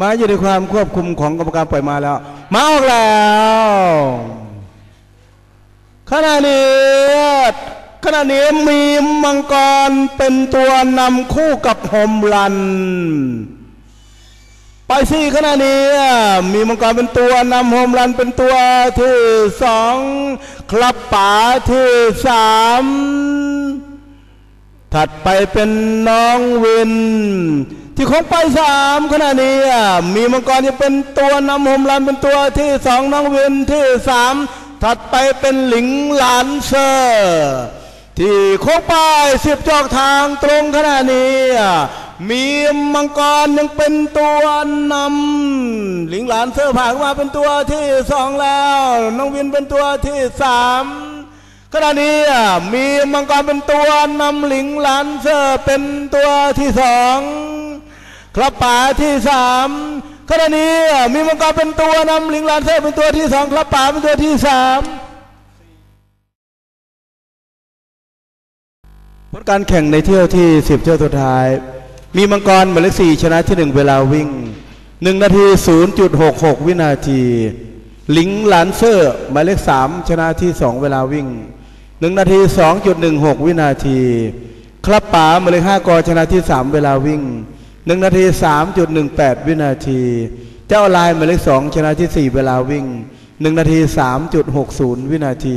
มาอยู่ในความควบคุมของกรรมการปล่อยมาแล้ว มาออกแล้วขณะนี้ขณะนี้มีมังกรเป็นตัวนำคู่กับโฮมรัน ไปสี่ขณะนี้มีมังกรเป็นตัวนำโฮมรันเป็นตัวที่สองครับป๋าที่สามถัดไปเป็นน้องวิน ที่ของไปสามขณะนี้มีมังกรที่เป็นตัวนำโฮมรันเป็นตัวที่สองน้องวินที่สามถัดไปเป็นหลิงหลานเซอร์ที่โค้งป้ายสิบจอกทางตรงขณะนี้ มีมังกรยังเป็นตัวนำหลิงหลานเสื้อผ่ามาเป็นตัวที่สองแล้ว น้องวินเป็นตัวที่สามขณะนี้มีมังกรเป็นตัวนำหลิงหลานเสื้อเป็นตัวที่สอง ครับป่าที่สามขณะนี้มีมังกรเป็นตัวนำลิงลานเสื้อเป็นตัวที่สองครับป่าเป็นตัวที่สามผลการแข่งในเที่ยวที่ 10 เที่ยวสุดท้าย มีมังกรหมายเลข4ชนะที่ 1 เวลาวิ่ง 1 นาที 0.66 วินาที ลิงลานเซอร์หมายเลข3ชนะที่ 2 เวลาวิ่ง 1 นาที 2.16 วินาที ครับป๋าหมายเลข5กอชนะที่ 3 เวลาวิ่ง หนึ่งนาที3.18วินาที เจ้าลายหมายเลขสองชนะที่4เวลาวิ่ง1นาที3.60วินาที